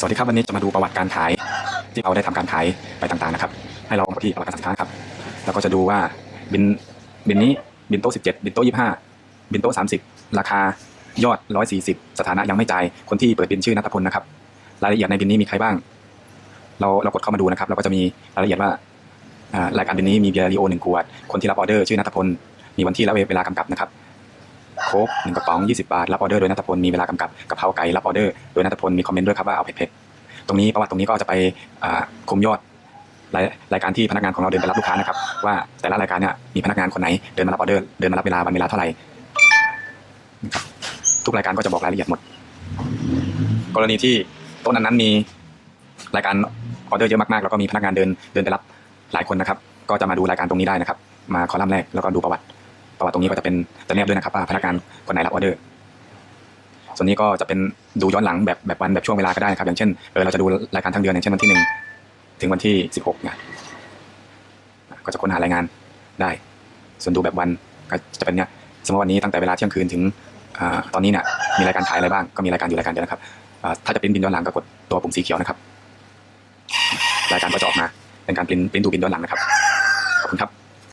สวัสดีครับวันนี้จะมาดูประวัติการขายที่เราได้ทำการขายไปต่างๆนะครับ ให้เราที่ประวัติการสินค้าครับ แล้วก็จะดูว่าบินบินนี้บินโต๊ะ17บินโต๊ะ25บินโต๊ะ30ราคายอด140สถานะยังไม่จ่ายคนที่เปิดบินชื่อนัทพลนะครับรายละเอียดในบินนี้มีใครบ้าง เราเรากดเข้ามาดูนะครับ เราก็จะมีรายละเอียดว่าอ่ารายการบินนี้มีเบียร์ลีโอหนึ่งขวดคนที่รับออเดอร์ชื่อนัทพลมีวันที่และเวลากำกับนะครับ โค้กหนึ่งกระป๋อง20 บาท รับออเดอร์โดยนัทพลมีเวลากำกับกะเพราไก่รับออเดอร์โดยนัทพลมีคอมเมนต์ด้วยครับว่าเอาเผ็ดๆตรงนี้ประวัติตรงนี้ก็จะไปอ่าคุมยอดรายรายการที่พนักงานของเราเดินไปรับลูกค้านะครับว่าแต่ละรายการเนี่ยมีพนักงานคนไหนเดินมารับออเดอร์เดินมารับเวลาวันเวลาเท่าไหร่ทุกรายการก็จะบอกรายละเอียดหมด กรณีที่โต๊ะนั้นๆมีรายการออเดอร์เยอะมากๆแล้วก็มีพนักงานเดินเดินไปรับหลายคนนะครับ ก็จะมาดูรายการตรงนี้ได้นะครับ มาคอลัมน์แรกแล้วก็ดูประวัติ ประวัติตรงนี้ก็จะเป็นจะแนบด้วยนะครับว่าพนักงานคนไหนรับออเดอร์ ส่วนนี้ก็จะเป็นดูย้อนหลังแบบแบบวันแบบช่วงเวลาก็ได้นะครับ อย่างเช่นเออเราจะดูรายการทั้งเดือนอย่างเช่นวันที่หนึ่งถึงวันที่สิบหกเนี่ยก็จะค้นหารายงานได้ ส่วนดูแบบวันก็จะเป็นเนี่ยสมมติวันนี้ตั้งแต่เวลาเที่ยงคืนถึงอตอนนี้เนี่ยมีรายการขายอะไรบ้างก็มีรายการอยู่รายการเดียวนะครับถ้าจะปริ้นบินย้อนหลังก็กดตัวปุ่มสีเขียวนะครับ รายการก็จะออกมาเป็นการปริ้นปริ้นดูบินย้อนหลังนะครับขอบคุณครับ